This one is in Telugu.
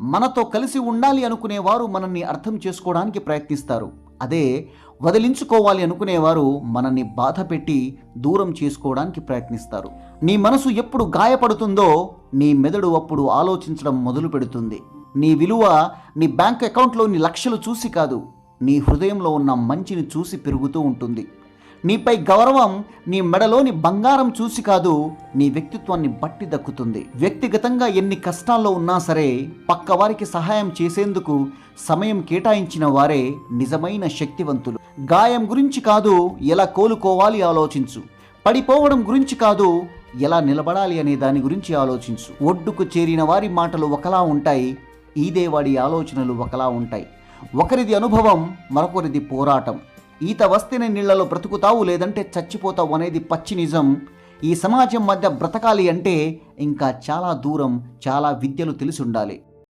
మనతో కలిసి ఉండాలి అనుకునేవారు మనల్ని అర్థం చేసుకోవడానికి ప్రయత్నిస్తారు. అదే వదిలించుకోవాలి అనుకునేవారు మనల్ని బాధ పెట్టి దూరం చేసుకోవడానికి ప్రయత్నిస్తారు. నీ మనసు ఎప్పుడు గాయపడుతుందో నీ మెదడు అప్పుడు ఆలోచించడం మొదలు పెడుతుంది. నీ విలువ నీ బ్యాంక్ అకౌంట్లోని లక్షలు చూసి కాదు నీ హృదయంలో ఉన్న మంచిని చూసి పెరుగుతూ ఉంటుంది. నీపై గౌరవం నీ మెడలోని బంగారం చూసి కాదు నీ వ్యక్తిత్వాన్ని బట్టి దక్కుతుంది. వ్యక్తిగతంగా ఎన్ని కష్టాల్లో ఉన్నా సరే పక్కవారికి సహాయం చేసేందుకు సమయం కేటాయించిన వారే నిజమైన శక్తివంతులు. గాయం గురించి కాదు ఎలా కోలుకోవాలి ఆలోచించు. పడిపోవడం గురించి కాదు ఎలా నిలబడాలి అనే దాని గురించి ఆలోచించు. ఒడ్డుకు చేరిన వారి మాటలు ఒకలా ఉంటాయి ఈదేవాడి ఆలోచనలు ఒకలా ఉంటాయి. ఒకరిది అనుభవం మరొకరిది పోరాటం. ఈత వస్తేనే నీళ్ళలో బ్రతుకుతావు లేదంటే చచ్చిపోతావు అనేది పచ్చి నిజం. ఈ సమాజం మధ్య బ్రతకాలి అంటే ఇంకా చాలా దూరం చాలా విద్యలు తెలిసి ఉండాలి.